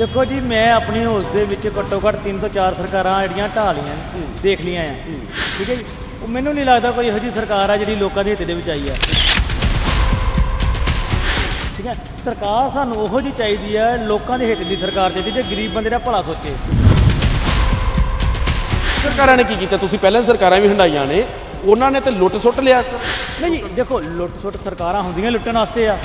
ਦੇਖੋ ਜੀ ਮੈਂ ਆਪਣੀ ਹੋਸ਼ ਦੇ ਵਿੱਚ ਘੱਟੋ ਘੱਟ 3 ਤੋਂ 4 ਸਰਕਾਰਾਂ ਜਿਹੜੀਆਂ ਢਾਹ ਲਈਆਂ ਦੇਖ ਲੀਆਂ ਆ। ਠੀਕ ਹੈ ਜੀ? ਉਹ ਮੈਨੂੰ ਨਹੀਂ ਲੱਗਦਾ ਕੋਈ ਇਹੋ ਜਿਹੀ ਸਰਕਾਰ ਆ ਜਿਹੜੀ ਲੋਕਾਂ ਦੇ ਹਿੱਤ ਦੇ ਵਿੱਚ ਆਈ ਆ। ਠੀਕ ਹੈ? ਸਰਕਾਰ ਸਾਨੂੰ ਉਹੋ ਜਿਹੀ ਚਾਹੀਦੀ ਹੈ ਲੋਕਾਂ ਦੇ ਹਿੱਤ ਦੀ ਸਰਕਾਰ ਚਾਹੀਦੀ ਜੇ ਗਰੀਬ ਬੰਦੇ ਦਾ ਭਲਾ ਸੋਚੇ। ਸਰਕਾਰਾਂ ਨੇ ਕੀ ਕੀਤਾ? ਤੁਸੀਂ ਪਹਿਲਾਂ ਸਰਕਾਰਾਂ ਵੀ ਹੰਡਾਈਆਂ ਨੇ ਉਹਨਾਂ ਨੇ ਤੇ ਲੁੱਟ ਸੁੱਟ ਲਿਆ। ਨਹੀਂ ਜੀ ਦੇਖੋ ਲੁੱਟ ਸੁੱਟ ਸਰਕਾਰਾਂ ਹੁੰਦੀਆਂ ਲੁੱਟਣ ਵਾਸਤੇ ਆ।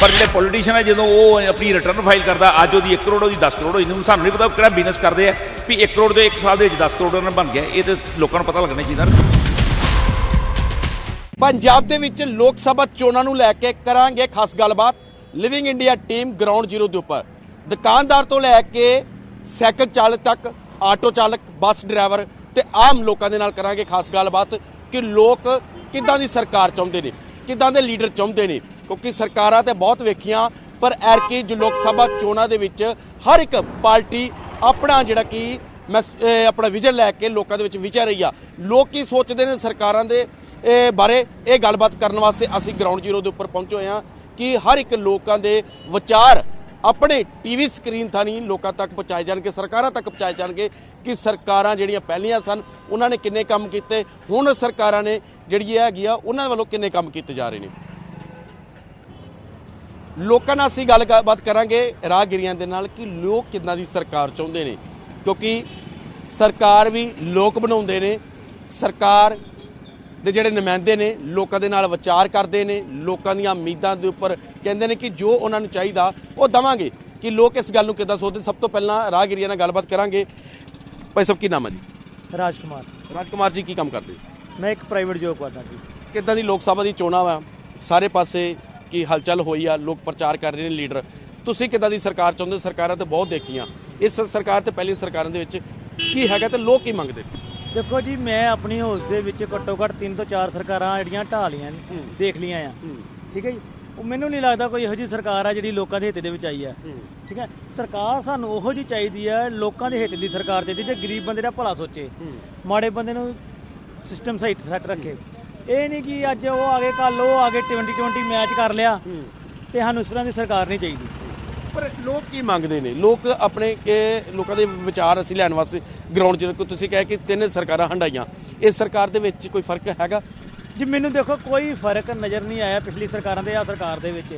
ਪਰ ਜਿਹੜੇ ਪੋਲੀਟੀਸ਼ੀਅਨ ਹੈ, ਜਦੋਂ ਉਹ ਆਪਣੀ ਰਿਟਰਨ ਫਾਈਲ ਕਰਦਾ, ਅੱਜ ਉਹਦੀ 1 ਕਰੋੜ, ਉਹਦੀ 10 ਕਰੋੜ ਹੋਈ ਨੂੰ ਸਾਨੂੰ ਨਹੀਂ ਪਤਾ ਉਹ ਕਿਹੜਾ ਬਿਜ਼ਨਸ ਕਰਦੇ ਆ, ਵੀ 1 ਕਰੋੜ ਦੇ 1 ਸਾਲ ਦੇ ਵਿੱਚ 10 ਕਰੋੜ ਉਹਨਾਂ ਬਣ ਗਿਆ, ਇਹ ਤੇ ਲੋਕਾਂ ਨੂੰ ਪਤਾ ਲੱਗਣਾ ਚਾਹੀਦਾ ਪੰਜਾਬ ਦੇ ਵਿੱਚ ਲੋਕ ਸਭਾ ਚੋਣਾਂ ਨੂੰ ਲੈ ਕੇ ਕਰਾਂਗੇ ਖਾਸ ਗੱਲਬਾਤ living India team ground zero ਦੇ ਉੱਪਰ। ਦੁਕਾਨਦਾਰ ਤੋਂ ਲੈ ਕੇ ਸਾਈਕਲ ਚਾਲਕ ਤੱਕ, ਆਟੋ ਚਾਲਕ, ਬੱਸ ਡਰਾਈਵਰ ਤੇ ਆਮ ਲੋਕਾਂ ਦੇ ਨਾਲ ਕਰਾਂਗੇ ਖਾਸ ਗੱਲਬਾਤ ਕਿ ਲੋਕ ਕਿੱਦਾਂ ਦੀ ਸਰਕਾਰ ਚਾਹੁੰਦੇ ਨੇ, ਕਿੱਦਾਂ ਦੇ ਲੀਡਰ ਚਾਹੁੰਦੇ ਨੇ ਕਿਉਂਕਿ ਸਰਕਾਰਾਂ ਤੇ ਬਹੁਤ ਵੇਖੀਆਂ, ਪਰ ਐਰਕੀ ਜੋ ਲੋਕ ਸਭਾ ਚੋਣਾਂ ਦੇ ਵਿੱਚ ਹਰ ਇੱਕ ਪਾਰਟੀ ਆਪਣਾ ਜਿਹੜਾ ਕਿ ਮੈਂ ਆਪਣਾ ਵਿਜ਼ਨ ਲੈ ਕੇ ਲੋਕਾਂ ਦੇ ਵਿੱਚ ਵਿਚਰ ਰਹੀ ਆ। ਲੋਕ ਕੀ ਸੋਚਦੇ ਨੇ ਸਰਕਾਰਾਂ ਦੇ ਬਾਰੇ? ਇਹ ਗੱਲਬਾਤ ਕਰਨ ਵਾਸਤੇ ਅਸੀਂ ਗਰਾਊਂਡ ਜ਼ੀਰੋ ਦੇ ਉੱਪਰ ਪਹੁੰਚੇ ਹੋਏ ਹਾਂ ਕਿ ਹਰ ਇੱਕ ਲੋਕਾਂ ਦੇ ਵਿਚਾਰ ਆਪਣੇ ਟੀਵੀ ਸਕਰੀਨ ਥਾਣੀ ਲੋਕਾਂ ਤੱਕ ਪਹੁੰਚਾਏ ਜਾਣਗੇ, ਸਰਕਾਰਾਂ ਤੱਕ ਪਹੁੰਚਾਏ ਜਾਣਗੇ ਕਿ ਸਰਕਾਰਾਂ ਜਿਹੜੀਆਂ ਪਹਿਲੀਆਂ ਸਨ, ਉਹਨਾਂ ਨੇ ਕਿੰਨੇ ਕੰਮ ਕੀਤੇ, ਹੁਣ ਸਰਕਾਰਾਂ ਨੇ ਜਿਹੜੀ ਇਹ ਹੈਗੀ ਆ, ਉਹਨਾਂ ਵੱਲੋਂ ਕਿੰਨੇ ਕੰਮ ਕੀਤੇ ਜਾ ਰਹੇ ਨੇ। ਲੋਕਾਂ ਨਾਲ ਅਸੀਂ ਗੱਲਬਾਤ ਕਰਾਂਗੇ ਰਾਹਗੀਰੀਆਂ ਦੇ ਨਾਲ ਕਿ ਲੋਕ ਕਿੰਨਾ ਦੀ ਸਰਕਾਰ ਚਾਹੁੰਦੇ ਨੇ। ਕਿਉਂਕਿ ਸਰਕਾਰ ਵੀ ਲੋਕ ਬਣਾਉਂਦੇ ਨੇ ਸਰਕਾਰ ਦੇ ਜਿਹੜੇ ਨੁਮਾਇੰਦੇ ਨੇ ਲੋਕਾਂ ਦੇ ਨਾਲ ਵਿਚਾਰ ਕਰਦੇ ਨੇ ਲੋਕਾਂ ਦੀਆਂ ਉਮੀਦਾਂ ਦੇ ਉੱਪਰ ਕਹਿੰਦੇ ਨੇ ਕਿ ਜੋ ਉਹਨਾਂ ਨੂੰ ਚਾਹੀਦਾ ਉਹ ਦਵਾਂਗੇ। ਕਿ ਲੋਕ ਇਸ ਗੱਲ ਨੂੰ ਕਿੱਦਾਂ ਸੋਚਦੇ? ਸਭ ਤੋਂ ਪਹਿਲਾਂ ਰਾਹਗੀਰੀਆਂ ਨਾਲ ਗੱਲਬਾਤ ਕਰਾਂਗੇ। ਭਾਈ ਸਾਹਿਬ ਕੀ ਨਾਮ ਹੈ ਜੀ? ਰਾਜ ਕੁਮਾਰ ਰਾਜਕੁਮਾਰ ਜੀ ਕੀ ਕੰਮ ਕਰਦੇ? ਮੈਂ ਇੱਕ ਪ੍ਰਾਈਵੇਟ ਜੋਬ ਕਰਦਾ ਜੀ। ਕਿੱਦਾਂ ਦੀ ਲੋਕ ਸਭਾ ਦੀ ਚੋਣਾਂ ਵਾ? ਸਾਰੇ ਪਾਸੇ ਕੀ ਹਲਚਲ ਹੋਈ ਆ ਲੋਕ ਪ੍ਰਚਾਰ ਕਰ ਰਹੇ ਨੇ ਲੀਡਰ। ਤੁਸੀਂ ਕਿੱਦਾਂ ਦੀ ਸਰਕਾਰ ਚਾਹੁੰਦੇ? ਸਰਕਾਰਾਂ ਤੇ ਬਹੁਤ ਦੇਖੀਆਂ। ਇਸ ਸਰਕਾਰ ਤੇ ਪਹਿਲੀ ਸਰਕਾਰਾਂ ਦੇ ਵਿੱਚ ਕੀ ਹੈਗਾ ਤੇ ਲੋਕ ਕੀ ਮੰਗਦੇ? ਦੇਖੋ ਜੀ ਮੈਂ ਆਪਣੀ ਹੋਸ਼ ਦੇ ਵਿੱਚ ਘੱਟੋ ਘੱਟ 3 ਤੋਂ 4 ਸਰਕਾਰਾਂ ਜਿਹੜੀਆਂ ਢਾਹ ਲਈਆਂ। ਦੇਖ ਲੀਆਂ ਆ। ਠੀਕ ਹੈ ਜੀ? ਉਹ ਮੈਨੂੰ ਨਹੀਂ ਲੱਗਦਾ ਕੋਈ ਇਹੋ ਜਿਹੀ ਸਰਕਾਰ ਆ ਜਿਹੜੀ ਲੋਕਾਂ ਦੇ ਹਿੱਤ ਦੇ ਵਿੱਚ ਆਈ ਆ। ਠੀਕ ਹੈ? ਸਰਕਾਰ ਸਾਨੂੰ ਉਹੋ ਜਿਹੀ ਚਾਹੀਦੀ ਹੈ ਲੋਕਾਂ ਦੇ ਹਿੱਤ ਦੀ ਸਰਕਾਰ ਚਾਹੀਦੀ ਜੇ ਗਰੀਬ ਬੰਦੇ ਦਾ ਭਲਾ ਸੋਚੇ। ਮਾੜੇ ਬੰਦੇ ਨੂੰ ਸਿਸਟਮ ਸਹੀ ਸੈੱਟ ਰੱਖੇ। ਇਹ ਨਹੀਂ ਕਿ ਅੱਜ ਉਹ ਆ ਗਏ ਕੱਲ ਉਹ ਆ ਗਏ 2020 ਮੈਚ ਕਰ ਲਿਆ ਤੇ ਸਾਨੂੰ ਇਸ ਤਰ੍ਹਾਂ ਦੀ ਸਰਕਾਰ ਨਹੀਂ ਚਾਹੀਦੀ। ਪਰ ਲੋਕ ਕੀ ਮੰਗਦੇ ਨੇ? ਲੋਕ ਆਪਣੇ ਇਹ ਲੋਕਾਂ ਦੇ ਵਿਚਾਰ ਅਸੀਂ ਲੈਣ ਵਾਸਤੇ ਗਰਾਊਂਡ 'ਚ ਤੁਸੀਂ ਕਹਿ ਕਿ ਤਿੰਨ ਸਰਕਾਰਾਂ ਹੰਡਾਈਆਂ ਇਸ ਸਰਕਾਰ ਦੇ ਵਿੱਚ ਕੋਈ ਫ਼ਰਕ ਹੈਗਾ? ਜੀ ਮੈਨੂੰ ਦੇਖੋ ਕੋਈ ਫ਼ਰਕ ਨਜ਼ਰ ਨਹੀਂ ਆਇਆ ਪਿਛਲੀ ਸਰਕਾਰਾਂ ਦੇ ਆ ਸਰਕਾਰ ਦੇ ਵਿੱਚ।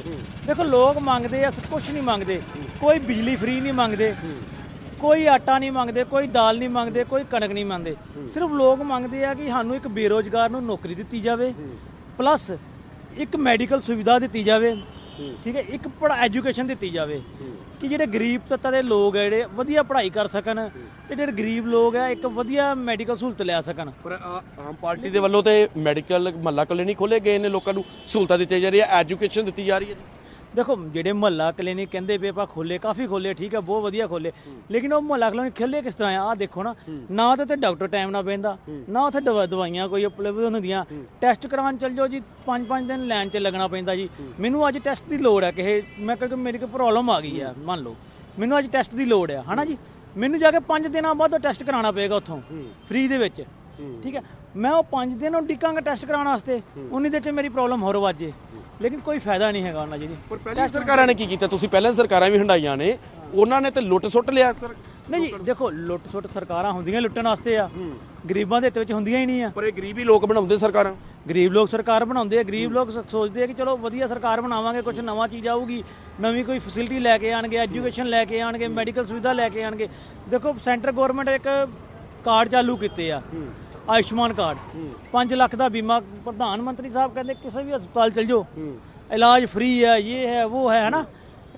ਦੇਖੋ ਲੋਕ ਮੰਗਦੇ ਆ ਕੁਝ ਨਹੀਂ ਮੰਗਦੇ। ਕੋਈ ਬਿਜਲੀ ਫ੍ਰੀ ਨਹੀਂ ਮੰਗਦੇ। ਕੋਈ ਆਟਾ ਨਹੀਂ ਮੰਗਦੇ ਕੋਈ ਦਾਲ ਨਹੀਂ ਮੰਗਦੇ ਕੋਈ ਕਣਕ ਨਹੀਂ ਮੰਗਦੇ। ਸਿਰਫ ਲੋਕ ਮੰਗਦੇ ਆ ਕਿ ਸਾਨੂੰ ਇੱਕ ਬੇਰੋਜ਼ਗਾਰ ਨੂੰ ਨੌਕਰੀ ਦਿੱਤੀ ਜਾਵੇ। ਪਲੱਸ ਇੱਕ ਮੈਡੀਕਲ ਸੁਵਿਧਾ ਦਿੱਤੀ ਜਾਵੇ। ਠੀਕ ਹੈ ਇੱਕ ਪੜਾ ਐਜੂਕੇਸ਼ਨ ਦਿੱਤੀ ਜਾਵੇ। ਕਿ ਜਿਹੜੇ ਗਰੀਬ ਤੱਤਾਂ ਦੇ ਲੋਕ ਆ ਜਿਹੜੇ ਵਧੀਆ ਪੜ੍ਹਾਈ ਕਰ ਸਕਣ ਤੇ ਜਿਹੜੇ ਗਰੀਬ ਲੋਕ ਆ ਇੱਕ ਵਧੀਆ ਮੈਡੀਕਲ ਸਹੂਲਤ ਲੈ ਸਕਣ। ਪਰ ਆਮ ਪਾਰਟੀ ਦੇ ਵੱਲੋਂ ਤੇ ਮੈਡੀਕਲ ਮਹੱਲਾ ਕਲੀਨਿਕ ਖੋਲੇ ਗਏ ਨੇ ਲੋਕਾਂ ਨੂੰ? ਸਹੂਲਤਾਂ ਦਿੱਤੀਆਂ ਜਾ ਰਹੀਆਂ ਐਜੂਕੇਸ਼ਨ ਦਿੱਤੀ ਜਾ ਰਹੀ ਹੈ ਦੇਖੋ ਜਿਹੜੇ ਮੁਹੱਲਾ ਕਲੀਨਿਕ ਕਹਿੰਦੇ ਪਏ ਆਪਾਂ ਖੋਲੇ ਕਾਫੀ ਖੋਲੇ ਠੀਕ ਹੈ ਬਹੁਤ ਵਧੀਆ ਖੋਲੇ ਲੇਕਿਨ ਉਹ ਮੁਹੱਲਾ ਕਲੀਨਿਕ ਖੋਲੇ ਕਿਸ ਤਰ੍ਹਾਂ ਆ? ਦੇਖੋ ਨਾ ਨਾ ਤਾਂ ਉੱਥੇ ਡਾਕਟਰ ਟਾਈਮ ਨਾਲ ਬਹਿੰਦਾ ਨਾ ਉੱਥੇ ਦਵਾ- ਦਵਾਈਆਂ ਕੋਈ ਉਪਲਬਧ ਹੁੰਦੀਆਂ। ਟੈਸਟ ਕਰਵਾਉਣ ਚੱਲ ਜਾਓ ਜੀ 5-5 ਦਿਨ ਲਾਈਨ 'ਚ ਲੱਗਣਾ ਪੈਂਦਾ ਜੀ। ਮੈਨੂੰ ਅੱਜ ਟੈਸਟ ਦੀ ਲੋੜ ਹੈ ਕਿ ਮੈਂ ਕਿਉਂਕਿ ਮੇਰੀ ਕੋਈ ਪ੍ਰੋਬਲਮ ਆ ਗਈ ਆ ਮੰਨ ਲਓ। ਮੈਨੂੰ ਅੱਜ ਟੈਸਟ ਦੀ ਲੋੜ ਹੈ ਹਨਾ ਜੀ? ਮੈਨੂੰ ਜਾ ਕੇ 5 ਦਿਨਾਂ ਬਾਅਦ ਟੈਸਟ ਕਰਾਉਣਾ ਪਏਗਾ ਉੱਥੋਂ ਫ੍ਰੀ ਦੇ ਵਿੱਚ। ਠੀਕ ਹੈ? ਮੈਂ ਉਹ 5 ਦਿਨ ਉਹ ਟਿਕਾਂਗਾ ਟੈਸਟ ਕਰਾਉਣ ਵਾਸਤੇ। ਉਨੀ ਦੇ ਚ ਮੇਰੀ ਪ੍ਰੋਬਲਮ ਹੋਰ ਵਾਜੇ ਲੇਕਿਨ ਕੋਈ ਫਾਇਦਾ ਨਹੀਂ ਹੈਗਾ ਉਹਨਾਂ ਜੀ। ਪਰ ਪਹਿਲੀ ਸਰਕਾਰਾਂ ਨੇ ਕੀ ਕੀਤਾ? ਤੁਸੀਂ ਪਹਿਲਾਂ ਸਰਕਾਰਾਂ ਵੀ ਹੰਡਾਈਆਂ ਨੇ। ਉਹਨਾਂ ਨੇ ਤੇ ਲੁੱਟ ਸੁੱਟ ਲਿਆ। ਸਰ ਨਹੀਂ ਜੀ ਦੇਖੋ ਲੁੱਟ ਸੁੱਟ ਸਰਕਾਰਾਂ ਹੁੰਦੀਆਂ ਲੁੱਟਣ ਵਾਸਤੇ ਆ। ਗਰੀਬਾਂ ਦੇ ਹਿੱਤ ਵਿੱਚ ਹੁੰਦੀਆਂ ਹੀ ਨਹੀਂ ਆ। ਪਰ ਇਹ ਗਰੀਬੀ ਲੋਕ ਬਣਾਉਂਦੇ ਸਰਕਾਰਾਂ। ਗਰੀਬ ਲੋਕ ਸਰਕਾਰ ਬਣਾਉਂਦੇ ਆ। ਗਰੀਬ ਲੋਕ ਸੋਚਦੇ ਆ ਕਿ ਚਲੋ ਵਧੀਆ ਸਰਕਾਰ ਬਣਾਵਾਂਗੇ ਕੁਝ ਨਵਾਂ ਚੀਜ਼ ਆਊਗੀ। ਨਵੀਂ ਕੋਈ ਫੈਸਿਲਿਟੀ ਲੈ ਕੇ ਆਣਗੇ ਐਜੂਕੇਸ਼ਨ ਲੈ ਕੇ ਆਣਗੇ ਮੈਡੀਕਲ ਸੁਵਿਧਾ ਲੈ ਕੇ ਆਣਗੇ। ਦੇਖੋ ਸੈਂਟਰ ਗਵਰਨਮੈਂਟ ਇੱਕ ਕਾਰਡ ਚਾਲੂ ਕੀਤੇ ਆ। ਆਯੁਸ਼ਮਾਨ ਕਾਰਡ। 5 ਲੱਖ ਦਾ ਬੀਮਾ ਪ੍ਰਧਾਨ ਮੰਤਰੀ ਸਾਹਿਬ ਕਹਿੰਦੇ ਕਿਸੇ ਵੀ ਹਸਪਤਾਲ ਚਲ ਜਾਓ। ਇਲਾਜ ਫ੍ਰੀ ਹੈ ਇਹ ਹੈ ਉਹ ਹੈ ਹਨਾ?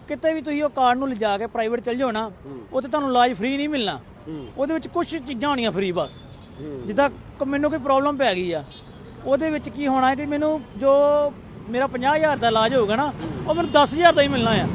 ਕਿਤੇ ਵੀ ਤੁਸੀਂ ਉਹ ਕਾਰਡ ਨੂੰ ਲਿਜਾ ਕੇ ਪ੍ਰਾਈਵੇਟ ਚਲ ਜਾਓ ਨਾ ਉੱਥੇ ਤੁਹਾਨੂੰ ਇਲਾਜ ਫ੍ਰੀ ਨਹੀਂ ਮਿਲਣਾ। ਉਹਦੇ ਵਿੱਚ ਕੁਝ ਚੀਜ਼ਾਂ ਹੋਣੀਆਂ ਫ੍ਰੀ ਬਸ। ਜਿੱਦਾਂ ਮੈਨੂੰ ਕੋਈ ਪ੍ਰੋਬਲਮ ਪੈ ਗਈ ਆ ਉਹਦੇ ਵਿੱਚ ਕੀ ਹੋਣਾ ਹੈ ਕਿ ਮੈਨੂੰ ਜੋ ਮੇਰਾ 50000 ਦਾ ਇਲਾਜ ਹੋਊਗਾ ਨਾ ਉਹ ਮੈਨੂੰ 10000 ਦਾ ਹੀ ਮਿਲਣਾ ਆ।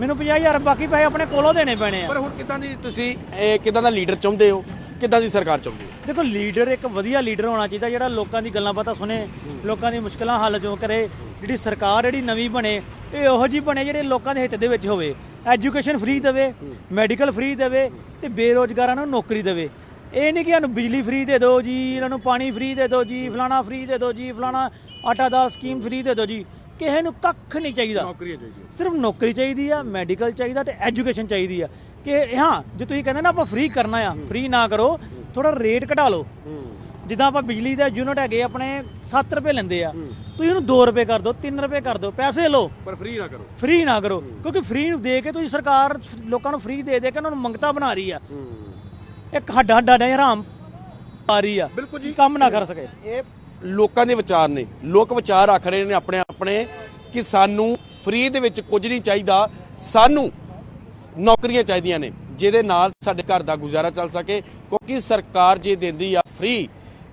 ਮੈਨੂੰ 50000 ਬਾਕੀ ਪੈਸੇ ਆਪਣੇ ਕੋਲੋਂ ਦੇਣੇ ਪੈਣੇ ਆ। ਪਰ ਹੁਣ ਕਿਦਾਂ ਦੀ ਤੁਸੀਂ ਇਹ ਕਿਦਾਂ ਦਾ ਲੀਡਰ ਚਾਹੁੰਦੇ ਹੋ? ਕਿਦਾਂ ਦੀ ਸਰਕਾਰ ਚਾਹੁੰਦੇ ਹੋ? ਦੇਖੋ ਲੀਡਰ ਇੱਕ ਵਧੀਆ ਲੀਡਰ ਹੋਣਾ ਚਾਹੀਦਾ ਜਿਹੜਾ ਲੋਕਾਂ ਦੀ ਗੱਲਾਂ ਬਾਤਾਂ ਸੁਣੇ ਲੋਕਾਂ ਦੀ ਮੁਸ਼ਕਲਾਂ ਹੱਲ ਜੋ ਕਰੇ ਜਿਹੜੀ ਸਰਕਾਰ ਜਿਹੜੀ ਨਵੀਂ ਬਣੇ ਇਹ ਉਹੋ ਜੀ ਬਣੇ ਜਿਹੜੇ ਲੋਕਾਂ ਦੇ ਹਿੱਤ ਦੇ ਵਿੱਚ ਹੋਵੇ। ਐਜੂਕੇਸ਼ਨ ਫ੍ਰੀ ਦੇਵੇ ਮੈਡੀਕਲ ਫ੍ਰੀ ਦੇਵੇ ਤੇ ਬੇਰੋਜ਼ਗਾਰਾਂ ਨੂੰ ਨੌਕਰੀ ਦੇਵੇ। ਇਹ ਨਹੀਂ ਕਿ ਸਾਨੂੰ ਬਿਜਲੀ ਫ੍ਰੀ ਦੇ ਦਿਓ ਜੀ ਇਹਨਾਂ ਨੂੰ ਪਾਣੀ ਫ੍ਰੀ ਦੇ ਦਿਓ ਜੀ ਫਲਾਣਾ ਫ੍ਰੀ ਦੇ ਦਿਓ ਜੀ ਫਲਾਣਾ ਆਟਾ ਦਾਲ ਸਕੀਮ ਫ੍ਰੀ ਦੇ ਦਿਓ ਜੀ। ਕਿਸੇ ਨੂੰ ਕੱਖ ਨਹੀਂ ਚਾਹੀਦਾ। ਨੌਕਰੀਆਂ ਚਾਹੀਦੀਆਂ ਸਿਰਫ ਨੌਕਰੀ ਚਾਹੀਦੀ ਆ ਮੈਡੀਕਲ ਚਾਹੀਦਾ ਤੇ ਐਜੂਕੇਸ਼ਨ ਚਾਹੀਦੀ ਆ। ਕਿ ਹਾਂ ਜੇ ਤੁਸੀਂ ਕਹਿੰਦੇ ਨਾ ਆਪਾਂ ਫ੍ਰੀ ਕਰਨਾ ਆ ਫ੍ਰੀ ਨਾ ਕਰੋ ਥੋੜਾ ਰੇਟ ਘਟਾ ਲਓ। ਜਿੱਦਾਂ ਆਪਾਂ ਬਿਜਲੀ ਦਾ ਯੂਨਿਟ ਹੈਗੇ ਆਪਣੇ 7 ਰੁਪਏ ਲੈਂਦੇ ਆ ਤੁਸੀਂ ਉਹਨੂੰ 2 ਰੁਪਏ ਕਰ ਦਿਓ 3 ਰੁਪਏ ਕਰ ਦਿਓ ਪੈਸੇ ਲਓ। ਪਰ ਫ੍ਰੀ ਨਾ ਕਰੋ। ਫ੍ਰੀ ਨਾ ਕਰੋ ਕਿਉਂਕਿ ਫ੍ਰੀ ਨੂੰ ਦੇ ਕੇ ਤੁਸੀਂ ਸਰਕਾਰ ਲੋਕਾਂ ਨੂੰ ਫ੍ਰੀ ਦੇ ਦੇ ਕੇ ਉਹਨਾਂ ਨੂੰ ਮੰਗਤਾ ਬਣਾ ਰਹੀ ਆ। ਇੱਕ ਹੱਡਾ ਹੱਡਾ ਨੇ ਹਰਾਮ ਆ ਰਹੀ ਆ ਬਿਲਕੁਲ ਜੀ। ਕੰਮ ਨਾ ਕਰ ਸਕੇ। ਇਹ ਲੋਕਾਂ ਦੇ ਵਿਚਾਰ ਨੇ ਲੋਕ ਵਿਚਾਰ ਰੱਖ ਰਹੇ ਨੇ ਆਪਣੇ ਆਪਣੇ ਕਿ ਸਾਨੂੰ ਫ੍ਰੀ ਦੇ ਵਿੱਚ ਕੁਝ ਨਹੀਂ ਚਾਹੀਦਾ ਸਾਨੂੰ ਨੌਕਰੀਆਂ ਚਾਹੀਦੀਆਂ ਨੇ ਜਿਹਦੇ ਨਾਲ ਸਾਡੇ ਘਰ ਦਾ ਗੁਜ਼ਾਰਾ ਚੱਲ ਸਕੇ ਕਿਉਂਕਿ ਸਰਕਾਰ ਜੇ ਦਿੰਦੀ ਆ ਫ੍ਰੀ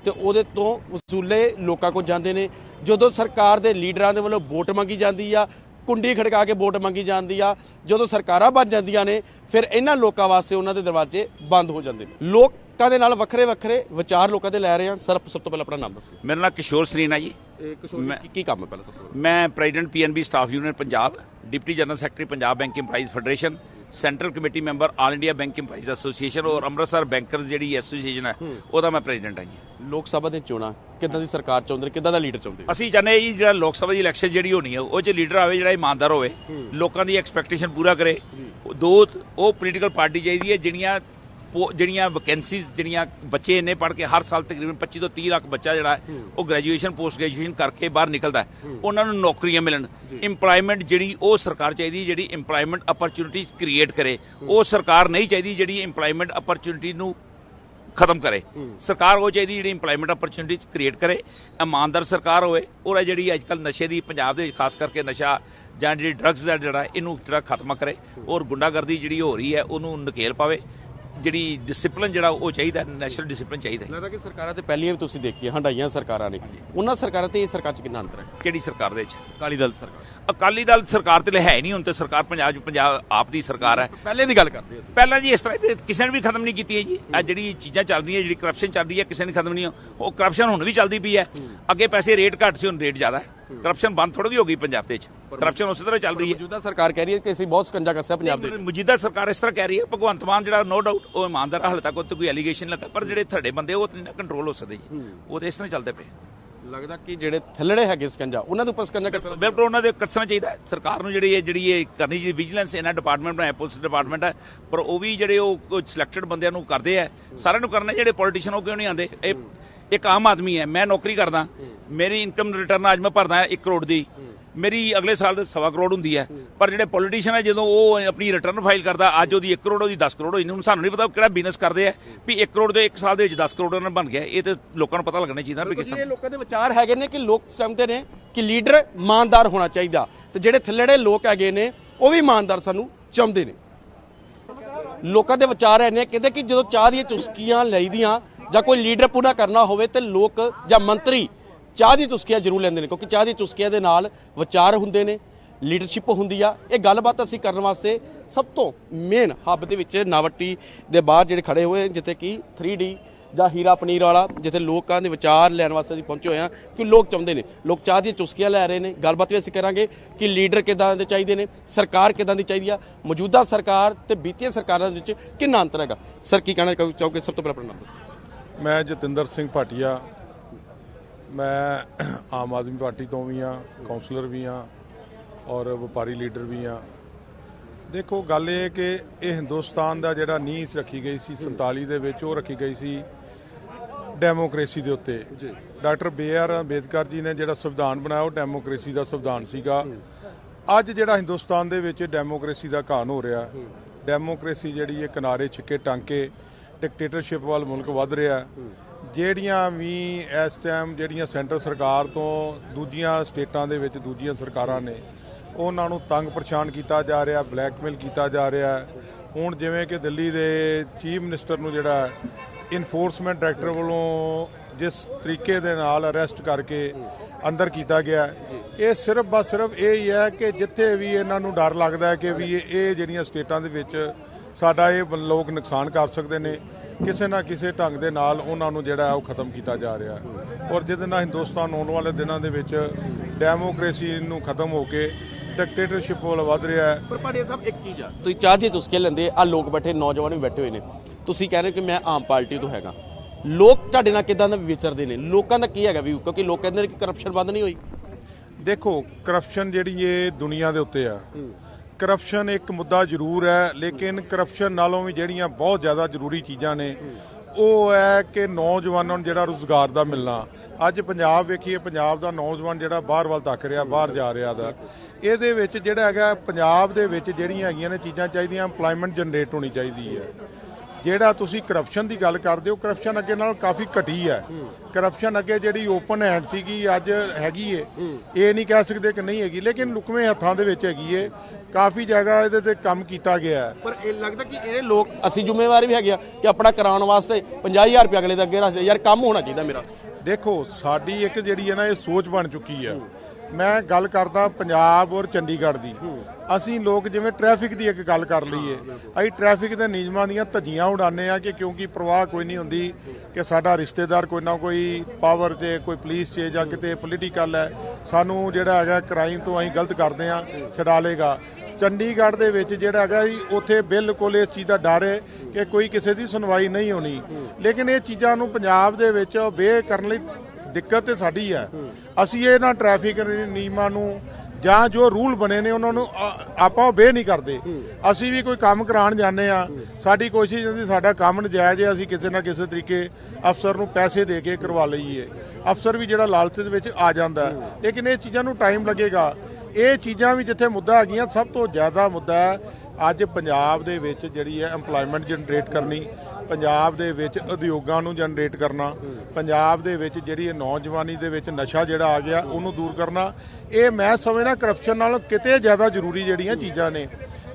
ਤੇ ਉਹਦੇ ਤੋਂ ਵਸੂਲੇ ਲੋਕਾਂ ਕੋਲ ਜਾਂਦੇ ਨੇ। ਜਦੋਂ ਸਰਕਾਰ ਦੇ ਲੀਡਰਾਂ ਦੇ ਵੱਲੋਂ ਵੋਟ ਮੰਗੀ ਜਾਂਦੀ ਆ ਕੁੰਡੀ ਖੜਕਾ ਕੇ ਵੋਟ ਮੰਗੀ ਜਾਂਦੀ ਆ ਜਦੋਂ ਸਰਕਾਰਾਂ ਬਣ ਜਾਂਦੀਆਂ ਨੇ ਫਿਰ ਇਹਨਾਂ ਲੋਕਾਂ ਵਾਸਤੇ ਉਹਨਾਂ ਦੇ ਦਰਵਾਜ਼ੇ ਬੰਦ ਹੋ ਜਾਂਦੇ ਨੇ। ਲੋਕਾਂ ਦੇ ਨਾਲ ਵੱਖਰੇ ਵੱਖਰੇ ਵਿਚਾਰ ਲੋਕਾਂ ਦੇ ਲੈ ਰਹੇ ਆ ਸਰ ਸਭ ਤੋਂ ਪਹਿਲਾਂ ਆਪਣਾ ਨਾਮ ਦੱਸੋ। ਮੇਰਾ ਨਾਮ ਕਿਸ਼ੋਰ ਸਰੀਨਾ ਜੀ। ਕਿਸ਼ੋਰ ਕੀ- ਕੰਮ ਹੈ ਪਹਿਲਾਂ ਸਭ ਤੋਂ ਮੈਂ president PNB staff union Punjab deputy general secretary Punjab bank EMPLOYEES federation central committee member all India bank EMPLOYEES association ਔਰ ਅੰਮ੍ਰਿਤਸਰ ਬੈਂਕਰਸ ਜਿਹੜੀ ਐਸੋਸੀਏਸ਼ਨ ਹੈ ਉਹਦਾ ਮੈਂ ਪ੍ਰੈਜ਼ੀਡੈਂਟ ਹਾਂ ਜੀ। ਲੋਕ ਸਭਾ ਦੀਆਂ ਚੋਣਾਂ ਕਿੱਦਾਂ ਦੀ ਸਰਕਾਰ ਚਾਹੁੰਦੇ ਨੇ ਕਿੱਦਾਂ ਦਾ ਲੀਡਰ ਚਾਹੁੰਦੇ? ਅਸੀਂ ਚਾਹੁੰਦੇ ਜੀ ਜਿਹੜਾ ਲੋਕ ਸਭਾ ਦੀ ਇਲੈਕਸ਼ਨ ਜਿਹੜੀ ਹੋਣੀ ਹੈ ਉਹ 'ਚ ਲੀਡਰ ਆਵੇ ਜਿਹੜਾ ਇਮਾਨਦਾਰ ਹੋਵੇ। ਲੋਕਾਂ ਦੀ ਐਕਸਪੈਕਟੇਸ਼ਨ ਪੂਰਾ ਕਰੇ। ਦੋ ਉਹ ਪੋਲੀਟੀਕਲ ਪਾਰਟੀ ਚਾਹੀਦੀ ਹੈ ਜਿਹੜੀਆਂ ਜਿਹੜੀਆਂ ਵੈਕੈਂਸੀਜ਼ ਜਿਹੜੀਆਂ ਬੱਚੇ ਇੰਨੇ ਪੜ੍ਹ ਕੇ ਹਰ ਸਾਲ ਤਕਰੀਬਨ 25 ਤੋਂ 30 ਲੱਖ ਬੱਚਾ ਜਿਹੜਾ ਹੈ, ਉਹ ਗ੍ਰੈਜੂਏਸ਼ਨ ਪੋਸਟ ਗ੍ਰੈਜੂਏਸ਼ਨ ਕਰਕੇ ਬਾਹਰ ਨਿਕਲਦਾ ਹੈ। ਉਹਨਾਂ ਨੂੰ ਨੌਕਰੀਆਂ ਮਿਲਣ। ਇੰਪਲੋਇਮੈਂਟ ਜਿਹੜੀ ਉਹ ਸਰਕਾਰ ਚਾਹੀਦੀ ਜਿਹੜੀ ਇੰਪਲੋਇਮੈਂਟ ਅਪਰਚੁਨਿਟੀਜ਼ ਕ੍ਰੀਏਟ ਕਰੇ। ਉਹ ਸਰਕਾਰ ਨਹੀਂ ਚਾਹੀਦੀ ਜਿਹੜੀ ਇੰਪਲੋਇਮੈਂਟ ਅਪਰਚੁਨਿਟੀ ਨੂੰ ਖਤਮ ਕਰੇ। ਸਰਕਾਰ ਉਹ ਚਾਹੀਦੀ ਜਿਹੜੀ ਇੰਪਲੋਇਮੈਂਟ ਅਪਰਚੁਨਿਟੀਜ਼ ਕ੍ਰੀਏਟ ਕਰੇ। ਇਮਾਨਦਾਰ ਸਰਕਾਰ ਹੋਵੇ। ਔਰ ਜਿਹੜੀ ਅੱਜਕੱਲ ਨਸ਼ੇ ਦੀ ਪੰਜਾਬ ਦੇ ਵਿੱਚ ਖਾਸ ਕਰਕੇ ਨਸ਼ਾ ਜਾਂ ਜਿਹੜੀ ਡਰੱਗਸ ਦਾ ਜਿਹੜਾ ਇਹਨੂੰ ਜਿਹੜਾ ਖਤਮ ਕਰੇ। ਔਰ ਗੁੰਡਾਗਰਦੀ ਜਿਹੜੀ ਹੋ ਰਹੀ ਹੈ ਉਹਨੂੰ ਨਕੇਲ ਪਾਵੇ। ਜਿਹੜੀ ਡਿਸਪਲਿਨ ਜਿਹੜਾ ਉਹ ਚਾਹੀਦਾ ਨੈਸ਼ਨਲ ਡਿਸਪਲਿਨ ਚਾਹੀਦਾ ਹੈ। ਲੱਗਦਾ ਕਿ ਸਰਕਾਰਾਂ ਤੇ ਪਹਿਲੀਆਂ ਵੀ ਤੁਸੀਂ ਦੇਖੀਆਂ ਹੰਡਾਈਆਂ ਸਰਕਾਰਾਂ ਨੇ। ਉਹਨਾਂ ਸਰਕਾਰਾਂ ਤੇ ਇਹ ਸਰਕਾਰ 'ਚ ਕਿੰਨਾ ਅੰਤਰ ਹੈ? ਕਿਹੜੀ ਸਰਕਾਰ ਦੇ ਵਿੱਚ ਅਕਾਲੀ ਦਲ ਸਰਕਾਰ। ਅਕਾਲੀ ਦਲ ਸਰਕਾਰ ਤੇ ਹੈ ਹੀ ਨਹੀਂ ਹੁਣ ਤੇ ਸਰਕਾਰ ਪੰਜਾਬ 'ਚ ਪੰਜਾਬ ਆਪ ਦੀ ਸਰਕਾਰ ਹੈ। ਪਹਿਲੇ ਦੀ ਗੱਲ ਕਰਦੇ ਅਸੀਂ ਪਹਿਲਾਂ ਜੀ ਇਸ ਤਰ੍ਹਾਂ ਵੀ ਕਿਸੇ ਨੇ ਵੀ ਖਤਮ ਨਹੀਂ ਕੀਤੀ ਹੈ ਜੀ। ਆ ਜਿਹੜੀ ਚੀਜ਼ਾਂ ਚੱਲ ਰਹੀਆਂ ਜਿਹੜੀ ਕਰਪਸ਼ਨ ਚੱਲ ਰਹੀ ਹੈ ਕਿਸੇ ਨੇ ਖਤਮ ਨਹੀਂ ਉਹ ਕਰਪਸ਼ਨ ਹੁਣ ਵੀ ਚੱਲਦੀ ਪਈ ਹੈ। ਅੱਗੇ ਪੈਸੇ ਰੇਟ ਘੱਟ ਸੀ ਹੁਣ ਰੇਟ ਜ਼ਿਆਦਾ ਹੈ। ਕਰਪਸ਼ਨ ਬੰਦ ਥੋੜੀ ਵੀ ਹੋ ਗਈ ਪੰਜਾਬ ਦੇ ਵਿੱਚ ਕਰਪਸ਼ਨ ਉਸੇ ਤਰ੍ਹਾਂ ਚੱਲ ਰਹੀ ਹੈ। ਮੌਜੂਦਾ ਸਰਕਾਰ ਕਹਿ ਰਹੀ ਹੈ ਕਿ ਅਸੀਂ ਬਹੁਤ ਸਕੰਜਾ ਕੱਸਿਆ ਪੰਜਾਬ ਦੇ। ਮੌਜੂਦਾ ਸਰਕਾਰ ਇਸ ਤਰ੍ਹਾਂ ਕਹਿ ਰਹੀ ਹੈ ਭਗਵੰਤ ਮਾਨ ਜਿਹੜਾ ਨੋ ਡਾਊਟ ਉਹ ਇਮਾਨਦਾਰ ਹਾਲੇ ਤੱਕ ਉਹ ਤੇ ਕੋਈ ਐਲੀਗੇਸ਼ਨ ਲੱਗਾ ਪਰ ਜਿਹੜੇ ਥੱਡੇ ਬੰਦੇ ਉਹ ਤੇ ਕੰਟਰੋਲ ਹੋ ਸਕਦੇ ਜੀ। ਉਹ ਤੇ ਇਸ ਤਰ੍ਹਾਂ ਚੱਲਦੇ ਪਏ। ਲੱਗਦਾ ਕਿ ਜਿਹੜੇ ਥੱਲੜੇ ਹੈਗੇ ਸਕੰਜਾ ਉਹਨਾਂ ਦੇ ਉੱਪਰ ਸਕੰਜਾ ਕੱਸਣਾ ਬਿਲਕੁਲ ਉਹਨਾਂ ਦੇ ਕੱਸਣਾ ਚਾਹੀਦਾ ਹੈ। ਸਰਕਾਰ ਨੂੰ ਜਿਹੜੀ ਇਹ ਜਿਹੜੀ ਇਹ ਕਰਨੀ ਜਿਹੜੀ ਵਿਜੀਲੈਂਸ ਇਹਨਾਂ ਡਿਪਾਰਟਮੈਂਟ ਬਣਾਇਆ ਪੁਲਿਸ ਡਿਪਾਰਟਮੈਂਟ ਹੈ ਪਰ ਉਹ ਵੀ ਜਿਹੜੇ ਉਹ ਸਿਲੈਕਟਡ ਬੰਦਿਆਂ ਨੂੰ ਕਰਦੇ ਆ ਸਾਰਿਆਂ ਨੂੰ ਕਰਨਾ ਜਿਹੜੇ ਪੋਲੀਟੀਸ਼ੀਅਨ ਉਹ ਕਿਉਂ ਨਹੀਂ ਆਉਂਦੇ? ਇਹ ਇੱਕ ਆਮ ਆਦਮੀ ਹੈ ਮੈਂ ਨੌਕਰੀ ਕਰਦਾ ਮੇਰੀ ਇਨਕਮ ਰਿਟਰਨ ਅੱਜ ਮੈਂ ਭਰਦਾ 1 ਕਰੋੜ ਦੀ। ਮੇਰੀ ਅਗਲੇ ਸਾਲ ਸਵਾ ਕਰੋੜ ਹੁੰਦੀ ਹੈ। ਪਰ ਜਿਹੜੇ ਪੋਲੀਟੀਸ਼ੀਅਨ ਹੈ ਜਦੋਂ ਉਹ ਆਪਣੀ ਰਿਟਰਨ ਫਾਈਲ ਕਰਦਾ ਅੱਜ ਉਹਦੀ 1 ਕਰੋੜ ਉਹਦੀ 10 ਕਰੋੜ ਹੋਈ। ਸਾਨੂੰ ਨਹੀਂ ਪਤਾ ਕਿਹੜਾ ਬਿਜ਼ਨਸ ਕਰਦੇ ਆ ਵੀ 1 ਕਰੋੜ ਦੇ 1 ਸਾਲ ਦੇ ਵਿੱਚ 10 ਕਰੋੜ ਉਹਨਾਂ ਬਣ ਗਿਆ। ਇਹ ਤੇ ਲੋਕਾਂ ਨੂੰ ਪਤਾ ਲੱਗਣਾ ਚਾਹੀਦਾ ਵੀ ਕਿਸ ਇਹ ਤਰ੍ਹਾਂ ਲੋਕਾਂ ਦੇ ਵਿਚਾਰ ਹੈਗੇ ਨੇ ਕਿ ਲੋਕ ਸਮਝਦੇ ਨੇ ਕਿ ਲੀਡਰ ਇਮਾਨਦਾਰ ਹੋਣਾ ਚਾਹੀਦਾ। ਤੇ ਜਿਹੜੇ ਥੱਲੜੇ ਲੋਕ ਹੈਗੇ ਨੇ ਉਹ ਵੀ ਇਮਾਨਦਾਰ ਸਾਨੂੰ ਚਾਹੁੰਦੇ ਨੇ। ਲੋਕਾਂ ਦੇ ਵਿਚਾਰ ਹੈ ਨੇ ਕਹਿੰਦੇ ਕਿ ਜਦੋਂ ਚਾਹ ਦੀਆਂ ਚੁਸਕੀਆਂ ਲਈਦੀਆਂ ਜਾਂ ਕੋਈ ਲੀਡਰ ਪੂਰਾ ਕਰਨਾ ਹੋਵੇ ਤੇ ਲੋਕ ਜਾਂ ਮੰਤਰੀ ਚਾਹ ਦੀ ਚੁਸਕੀਆਂ ਜ਼ਰੂਰ ਲੈਂਦੇ ਨੇ, ਕਿਉਂਕਿ ਚਾਹ ਦੀ ਚੁਸਕੀਆਂ ਦੇ ਨਾਲ ਵਿਚਾਰ ਹੁੰਦੇ ਨੇ ਲੀਡਰਸ਼ਿਪ ਹੁੰਦੀ ਆ। ਇਹ ਗੱਲਬਾਤ ਅਸੀਂ ਕਰਨ ਵਾਸਤੇ ਸਭ ਤੋਂ ਮੇਨ ਹੱਬ ਦੇ ਵਿੱਚ ਨਾਵਟੀ ਦੇ ਬਾਹਰ ਜਿਹੜੇ ਖੜੇ ਹੋਏ ਜਿੱਥੇ ਕਿ 3D ਜਾਂ ਹੀਰਾ ਪਨੀਰ ਵਾਲਾ, ਜਿੱਥੇ ਲੋਕਾਂ ਦੇ ਵਿਚਾਰ ਲੈਣ ਵਾਸਤੇ ਅਸੀਂ ਪਹੁੰਚੇ ਹੋਏ ਹਾਂ, ਕਿ ਲੋਕ ਚਾਹੁੰਦੇ ਨੇ। ਲੋਕ ਚਾਹ ਦੀਆਂ ਚੁਸਕੀਆਂ ਲੈ ਰਹੇ ਨੇ। ਗੱਲਬਾਤ ਵੀ ਅਸੀਂ ਕਰਾਂਗੇ ਕਿ ਲੀਡਰ ਕਿਦਾਂ ਦੇ ਚਾਹੀਦੇ ਨੇ, ਸਰਕਾਰ ਕਿਦਾਂ ਦੀ ਚਾਹੀਦੀ ਆ, ਮੌਜੂਦਾ ਸਰਕਾਰ ਤੇ ਬੀਤੀਆਂ ਸਰਕਾਰਾਂ ਦੇ ਵਿੱਚ ਕਿੰਨਾ ਅੰਤਰ ਹੈਗਾ? ਸਰ ਕੀ ਕਹਿਣਾ ਚਾਹੋਗੇ? ਸਭ ਤੋਂ ਪਹਿਲਾਂ ਆਪਣਾ ਨਾਮ ਮੈਂ ਜਤਿੰਦਰ ਸਿੰਘ ਭਾਟੀਆ ਮੈਂ ਆਮ ਆਦਮੀ ਪਾਰਟੀ ਤੋਂ ਵੀ ਆ ਕਾਉਂਸਲਰ ਵੀ ਆ ਔਰ ਵਪਾਰੀ ਲੀਡਰ ਵੀ ਆ ਦੇਖੋ ਗੱਲ ਇਹ ਹੈ ਕਿ ਇਹ ਹਿੰਦੁਸਤਾਨ ਦਾ ਜਿਹੜਾ ਨੀਂਹ ਰੱਖੀ ਗਈ ਸੀ 47 ਦੇ ਵਿੱਚ ਉਹ ਰੱਖੀ ਗਈ ਸੀ ਡੈਮੋਕ੍ਰੇਸੀ ਦੇ ਉੱਤੇ। Doctor B R Ambedkar ji ਨੇ ਜਿਹੜਾ ਸੰਵਿਧਾਨ ਬਣਾਇਆ ਉਹ ਡੈਮੋਕ੍ਰੇਸੀ ਦਾ ਸੰਵਿਧਾਨ ਸੀਗਾ। ਅੱਜ ਜਿਹੜਾ ਹਿੰਦੁਸਤਾਨ ਦੇ ਵਿੱਚ ਡੈਮੋਕ੍ਰੇਸੀ ਦਾ ਘਾਣ ਹੋ ਰਿਹਾ ਡੈਮੋਕ੍ਰੇਸੀ ਜਿਹੜੀ ਹੈ ਕਿਨਾਰੇ ਛਿੱਕੇ ਟਾਂਕੇ ਡਿਕਟੇਟਰਸ਼ਿਪ ਵੱਲ ਮੁਲਕ ਵੱਧ ਰਿਹਾ। ਜਿਹੜੀਆਂ ਵੀ ਇਸ ਟਾਈਮ ਜਿਹੜੀਆਂ ਸੈਂਟਰ ਸਰਕਾਰ ਤੋਂ ਦੂਜੀਆਂ ਸਟੇਟਾਂ ਦੇ ਵਿੱਚ ਦੂਜੀਆਂ ਸਰਕਾਰਾਂ ਨੇ, ਉਹਨਾਂ ਨੂੰ ਤੰਗ ਪਰੇਸ਼ਾਨ ਕੀਤਾ ਜਾ ਰਿਹਾ, ਬਲੈਕਮੇਲ ਕੀਤਾ ਜਾ ਰਿਹਾ। ਹੁਣ ਜਿਵੇਂ ਕਿ ਦਿੱਲੀ ਦੇ ਚੀਫ ਮਿਨਿਸਟਰ ਨੂੰ ਜਿਹੜਾ ਇਨਫੋਰਸਮੈਂਟ ਡਾਇਰੈਕਟਰ ਵੱਲੋਂ ਜਿਸ ਤਰੀਕੇ ਦੇ ਨਾਲ ਅਰੈਸਟ ਕਰਕੇ ਅੰਦਰ ਕੀਤਾ ਗਿਆ, ਇਹ ਸਿਰਫ ਬਸ ਸਿਰਫ ਇਹ ਹੀ ਹੈ ਕਿ ਜਿੱਥੇ ਵੀ ਇਹਨਾਂ ਨੂੰ ਡਰ ਲੱਗਦਾ ਹੈ ਕਿ ਵੀ ਇਹ ਜਿਹੜੀਆਂ ਸਟੇਟਾਂ ਦੇ ਵਿੱਚ ਸਾਡਾ ਇਹ ਲੋਕ ਨੁਕਸਾਨ ਕਰ ਸਕਦੇ ਨੇ। ਕਿਸੇ ਨਾ ਕਿਸੇ ਢੰਗ ਦੇ ਨਾਲ ਉਹਨਾਂ ਨੂੰ ਜਿਹੜਾ ਉਹ ਖਤਮ ਕੀਤਾ ਜਾ ਰਿਹਾ ਔਰ ਜਿਹਦੇ ਨਾਲ ਹਿੰਦੁਸਤਾਨ ਆਉਣ ਵਾਲੇ ਦਿਨਾਂ ਦੇ ਵਿੱਚ ਡੈਮੋਕ੍ਰੇਸੀ ਨੂੰ ਖਤਮ ਹੋ ਕੇ ਡਿਕਟੇਟਰਸ਼ਿਪ ਵੱਲ ਵੱਧ ਰਿਹਾ ਹੈ। ਪਰ ਭਾਟੀਆ ਸਾਹਿਬ ਇੱਕ ਚੀਜ਼ ਆ। ਤੁਸੀਂ ਚਾਹ ਦੀਆਂ ਚੁਸਕੀਆਂ ਲੈਂਦੇ ਆ ਲੋਕ ਬੈਠੇ ਨੌਜਵਾਨ ਵੀ ਬੈਠੇ ਹੋਏ ਨੇ। ਤੁਸੀਂ ਕਹਿ ਰਹੇ ਹੋ ਕਿ ਮੈਂ ਆਮ ਪਾਰਟੀ ਤੋਂ ਹੈਗਾ। ਲੋਕ ਤੁਹਾਡੇ ਨਾਲ ਕਿਦਾਂ ਦਾ ਵਿਚਰਦੇ ਨੇ? ਲੋਕਾਂ ਦਾ ਕੀ ਹੈਗਾ ਵੀ ਕਿਉਂਕਿ ਲੋਕ ਕਹਿੰਦੇ ਨੇ ਕਿ ਕਰਪਸ਼ਨ ਬੰਦ ਨਹੀਂ ਹੋਈ। ਦੇਖੋ ਕਰਪਸ਼ਨ ਜਿਹੜੀ ਇਹ ਦੁਨੀਆ ਦੇ ਉੱਤੇ ਆ ਕਰਪਸ਼ਨ ਇੱਕ ਮੁੱਦਾ ਜ਼ਰੂਰ ਹੈ, ਲੇਕਿਨ ਕਰਪਸ਼ਨ ਨਾਲੋਂ ਵੀ ਜਿਹੜੀਆਂ ਬਹੁਤ ਜ਼ਿਆਦਾ ਜ਼ਰੂਰੀ ਚੀਜ਼ਾਂ ਨੇ, ਉਹ ਹੈ ਕਿ ਨੌਜਵਾਨਾਂ ਨੂੰ ਜਿਹੜਾ ਰੋਜ਼ਗਾਰ ਦਾ ਮਿਲਣਾ। ਅੱਜ ਪੰਜਾਬ ਵੇਖੀਏ, ਪੰਜਾਬ ਦਾ ਨੌਜਵਾਨ ਜਿਹੜਾ ਬਾਹਰ ਵੱਲ ਤੱਕ ਰਿਹਾ, ਬਾਹਰ ਜਾ ਰਿਹਾ ਦਾ। ਇਹਦੇ ਵਿੱਚ ਜਿਹੜਾ ਹੈਗਾ, ਪੰਜਾਬ ਦੇ ਵਿੱਚ ਜਿਹੜੀਆਂ ਹੈਗੀਆਂ ਨੇ ਚੀਜ਼ਾਂ ਚਾਹੀਦੀਆਂ, EMPLOYMENT ਜਨਰੇਟ ਹੋਣੀ ਚਾਹੀਦੀ ਹੈ। ਜਿਹੜਾ ਤੁਸੀਂ ਕਰਪਸ਼ਨ ਦੀ ਗੱਲ ਕਰਦੇ ਹੋ ਕਰਪਸ਼ਨ ਅੱਗੇ ਨਾਲੋਂ ਕਾਫੀ ਘਟੀ ਹੈ। ਕਰਪਸ਼ਨ ਅੱਗੇ ਜਿਹੜੀ ਓਪਨ ਹੈਂਡ ਸੀਗੀ ਅੱਜ ਹੈਗੀ ਏ। ਇਹ ਨਹੀਂ ਕਹਿ ਸਕਦੇ ਕਿ ਨਹੀਂ ਹੈਗੀ ਲੇਕਿਨ ਲੁਕਵੇਂ ਹੱਥਾਂ ਦੇ ਵਿੱਚ ਹੈਗੀ ਏ। ਕਾਫੀ ਜਗ੍ਹਾ ਇਹਦੇ ਤੇ ਕੰਮ ਕੀਤਾ ਗਿਆ ਪਰ ਇਹ ਲੱਗਦਾ ਕਿ ਇਹ ਲੋਕ ਅਸੀਂ ਜ਼ਿੰਮੇਵਾਰ ਵੀ ਹੈਗੇ ਆ ਕਿ ਆਪਣਾ ਕਰਾਉਣ ਵਾਸਤੇ 50000 ਰੁਪਏ ਅਗਲੇ ਦੇ ਅੱਗੇ ਰੱਖਦੇ ਯਾਰ ਕੰਮ ਹੋਣਾ ਚਾਹੀਦਾ ਮੇਰਾ। ਦੇਖੋ ਸਾਡੀ ਇੱਕ ਜਿਹੜੀ ਹੈ ਨਾ ਇਹ ਸੋਚ ਬਣ ਚੁੱਕੀ ਹੈ। ਮੈਂ ਗੱਲ ਕਰਦਾ ਪੰਜਾਬ ਔਰ ਚੰਡੀਗੜ੍ਹ ਦੀ। ਅਸੀਂ ਲੋਕ ਜਿਵੇਂ ਟ੍ਰੈਫਿਕ ਦੀ ਇੱਕ ਗੱਲ ਕਰ ਲਈਏ ਅਸੀਂ ਟ੍ਰੈਫਿਕ ਦੇ ਨਿਯਮਾਂ ਦੀਆਂ ਧੱਜੀਆਂ ਉਡਾਉਂਦੇ ਆ ਕਿ ਕਿਉਂਕਿ ਪ੍ਰਵਾਹ ਕੋਈ ਨਹੀਂ ਹੁੰਦੀ ਕਿ ਸਾਡਾ ਰਿਸ਼ਤੇਦਾਰ ਕੋਈ ਨਾ ਕੋਈ ਪਾਵਰ 'ਚ ਕੋਈ ਪੁਲਿਸ 'ਚ ਜਾਂ ਕਿਤੇ ਪੋਲੀਟੀਕਲ ਹੈ ਸਾਨੂੰ ਜਿਹੜਾ ਹੈਗਾ ਕ੍ਰਾਈਮ ਤੋਂ ਅਸੀਂ ਗਲਤ ਕਰਦੇ ਆ ਛਡਾ ਲੇਗਾ ਚੰਡੀਗੜ੍ਹ ਦੇ ਵਿੱਚ ਜਿਹੜਾ ਹੈਗਾ ਜੀ ਉੱਥੇ ਬਿਲਕੁਲ ਇਸ ਚੀਜ਼ ਦਾ ਡਰ ਹੈ ਕਿ ਕੋਈ ਕਿਸੇ ਦੀ ਸੁਣਵਾਈ ਨਹੀਂ ਹੋਣੀ। ਲੇਕਿਨ ਇਹ ਚੀਜ਼ਾਂ ਨੂੰ ਪੰਜਾਬ ਦੇ ਵਿੱਚ ਬੇ ਕਰਨ ਲਈ ਦਿੱਕਤ ਤੇ ਸਾਡੀ ਹੈ। ਅਸੀਂ ਇਹਨਾਂ ਟ੍ਰੈਫਿਕ ਨਿਯਮਾਂ ਨੂੰ ਜਾਂ ਜੋ ਰੂਲ ਬਣੇ ਨੇ ਉਹਨਾਂ ਨੂੰ ਆਪਾਂ ਬੇ ਨਹੀਂ ਕਰਦੇ। ਅਸੀਂ ਵੀ ਕੋਈ ਕੰਮ ਕਰਾਉਣ ਜਾਂਦੇ ਆ ਸਾਡੀ ਕੋਸ਼ਿਸ਼ ਹੁੰਦੀ ਸਾਡਾ ਕੰਮ ਨਜਾਇਜ਼ ਹੈ, ਅਸੀਂ ਕਿਸੇ ਨਾ ਕਿਸੇ ਤਰੀਕੇ ਅਫਸਰ ਨੂੰ ਪੈਸੇ ਦੇ ਕੇ ਕਰਵਾ ਲਈਏ। ਅਫਸਰ ਵੀ ਜਿਹੜਾ ਲਾਲਚ ਦੇ ਵਿੱਚ ਆ ਜਾਂਦਾ ਲੇਕਿਨ ਇਹ ਚੀਜ਼ਾਂ ਨੂੰ ਟਾਈਮ ਲੱਗੇਗਾ। ਇਹ ਚੀਜ਼ਾਂ ਵੀ ਜਿੱਥੇ ਮੁੱਦਾ ਹੈਗੀਆਂ, ਸਭ ਤੋਂ ਜ਼ਿਆਦਾ ਮੁੱਦਾ ਅੱਜ ਪੰਜਾਬ ਦੇ ਵਿੱਚ ਜਿਹੜੀ ਹੈ EMPLOYMENT ਜਨਰੇਟ ਕਰਨੀ। ਪੰਜਾਬ ਦੇ ਵਿੱਚ ਉਦਯੋਗਾਂ ਨੂੰ ਜਨਰੇਟ ਕਰਨਾ, ਪੰਜਾਬ ਦੇ ਵਿੱਚ ਜਿਹੜੀ ਇਹ ਨੌਜਵਾਨੀ ਦੇ ਵਿੱਚ ਨਸ਼ਾ ਜਿਹੜਾ ਆ ਗਿਆ, ਉਹਨੂੰ ਦੂਰ ਕਰਨਾ, ਇਹ ਮੈਂ ਸਮਝਦਾ ਕਰਪਸ਼ਨ ਨਾਲੋਂ ਕਿਤੇ ਜ਼ਿਆਦਾ ਜ਼ਰੂਰੀ ਜਿਹੜੀਆਂ ਚੀਜ਼ਾਂ ਨੇ।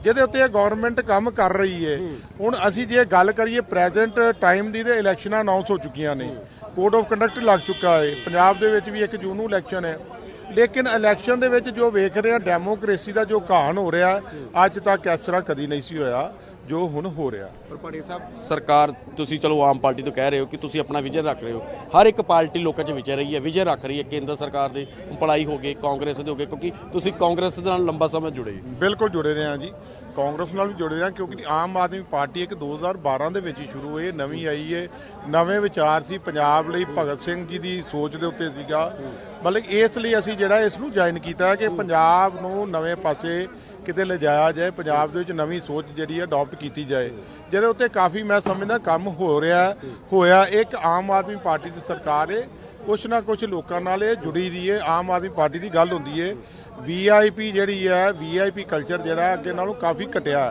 ਜਿਹਦੇ ਉੱਤੇ ਇਹ ਗਵਰਨਮੈਂਟ ਕੰਮ ਕਰ ਰਹੀ ਹੈ ਹੁਣ ਅਸੀਂ ਜੇ ਗੱਲ ਕਰੀਏ ਪ੍ਰੈਜ਼ੈਂਟ ਟਾਈਮ ਦੀ ਤੇ ਇਲੈਕਸ਼ਨਾਂ ਅਨਾਉਂਸ ਹੋ ਚੁੱਕੀਆਂ ਨੇ। ਕੋਡ ਆਫ ਕੰਡਕਟ ਲੱਗ ਚੁੱਕਾ ਹੈ ਪੰਜਾਬ ਦੇ ਵਿੱਚ ਵੀ 1 ਜੂਨ ਨੂੰ ਇਲੈਕਸ਼ਨ ਹੈ। ਲੇਕਿਨ ਇਲੈਕਸ਼ਨ ਦੇ ਵਿੱਚ ਜੋ ਵੇਖ ਰਹੇ ਆ ਡੈਮੋਕ੍ਰੇਸੀ ਦਾ ਜੋ ਘਾਣ ਹੋ ਰਿਹਾ, ਅੱਜ ਤੱਕ ਇਸ ਤਰ੍ਹਾਂ ਕਦੀ ਨਹੀਂ ਸੀ ਹੋਇਆ। ਜੋ ਹੁਣ ਹੋ ਰਿਹਾ। ਪਰ ਪਾਟਿਲ ਸਾਹਿਬ ਸਰਕਾਰ ਤੁਸੀਂ ਚਲੋ ਆਮ ਪਾਰਟੀ ਤੋਂ ਕਹਿ ਰਹੇ ਹੋ ਕਿ ਤੁਸੀਂ ਆਪਣਾ ਵਿਜ਼ਨ ਰੱਖ ਰਹੇ ਹੋ। ਹਰ ਇੱਕ ਪਾਰਟੀ ਲੋਕਾਂ 'ਚ ਵਿਚਰ ਰਹੀ ਹੈ ਵਿਜ਼ਨ ਰੱਖ ਰਹੀ ਹੈ ਕੇਂਦਰ ਸਰਕਾਰ ਦੇ ਪੜਾਈ ਹੋ ਗਈ ਕਾਂਗਰਸ ਦੇ ਹੋ ਗਏ ਕਿਉਂਕਿ ਤੁਸੀਂ ਕਾਂਗਰਸ ਦੇ ਨਾਲ ਲੰਬਾ ਸਮਾਂ ਜੁੜੇ ਹੋ। ਬਿਲਕੁਲ ਜੁੜੇ ਰਹੇ ਹਾਂ ਜੀ। ਕਾਂਗਰਸ ਨਾਲ ਵੀ ਜੁੜੇ ਰਹੇ ਹਾਂ ਕਿਉਂਕਿ ਆਮ ਆਦਮੀ ਪਾਰਟੀ ਇੱਕ 2012 ਦੇ ਵਿੱਚ ਹੀ ਸ਼ੁਰੂ ਹੋਈ ਹੈ ਨਵੀਂ ਆਈ ਹੈ। ਨਵੇਂ ਵਿਚਾਰ ਸੀ ਪੰਜਾਬ ਲਈ ਭਗਤ ਸਿੰਘ ਜੀ ਦੀ ਸੋਚ ਦੇ ਉੱਤੇ ਸੀਗਾ। ਮਤਲਬ ਇਸ ਲਈ ਅਸੀਂ ਜਿਹੜਾ ਇਸ ਨੂੰ ਜੁਆਇਨ ਕੀਤਾ ਕਿ ਪੰਜਾਬ ਨੂੰ ਨਵੇਂ ਪਾਸੇ ਕਿਤੇ ਲਿਜਾਇਆ ਜਾਏ ਪੰਜਾਬ ਦੇ ਵਿੱਚ ਨਵੀਂ ਸੋਚ ਜਿਹੜੀ ਹੈ ਅਡਾਪਟ ਕੀਤੀ ਜਾਏ। ਜਿਹਦੇ ਉੱਤੇ ਕਾਫੀ ਮੈਂ ਸਮਝਦਾ ਕੰਮ ਹੋ ਰਿਹਾ ਹੈ, ਹੋਇਆ। ਇੱਕ ਆਮ ਆਦਮੀ ਪਾਰਟੀ ਦੀ ਸਰਕਾਰ ਹੈ ਕੁਛ ਨਾ ਕੁਛ ਲੋਕਾਂ ਨਾਲ ਇਹ ਜੁੜੀ ਦੀ ਹੈ ਆਮ ਆਦਮੀ ਪਾਰਟੀ ਦੀ ਗੱਲ ਹੁੰਦੀ ਹੈ ਵੀਆਈਪੀ ਜਿਹੜੀ ਹੈ ਵੀਆਈਪੀ ਕਲਚਰ ਜਿਹੜਾ ਅੱਗੇ ਨਾਲੋਂ ਕਾਫੀ ਘਟਿਆ।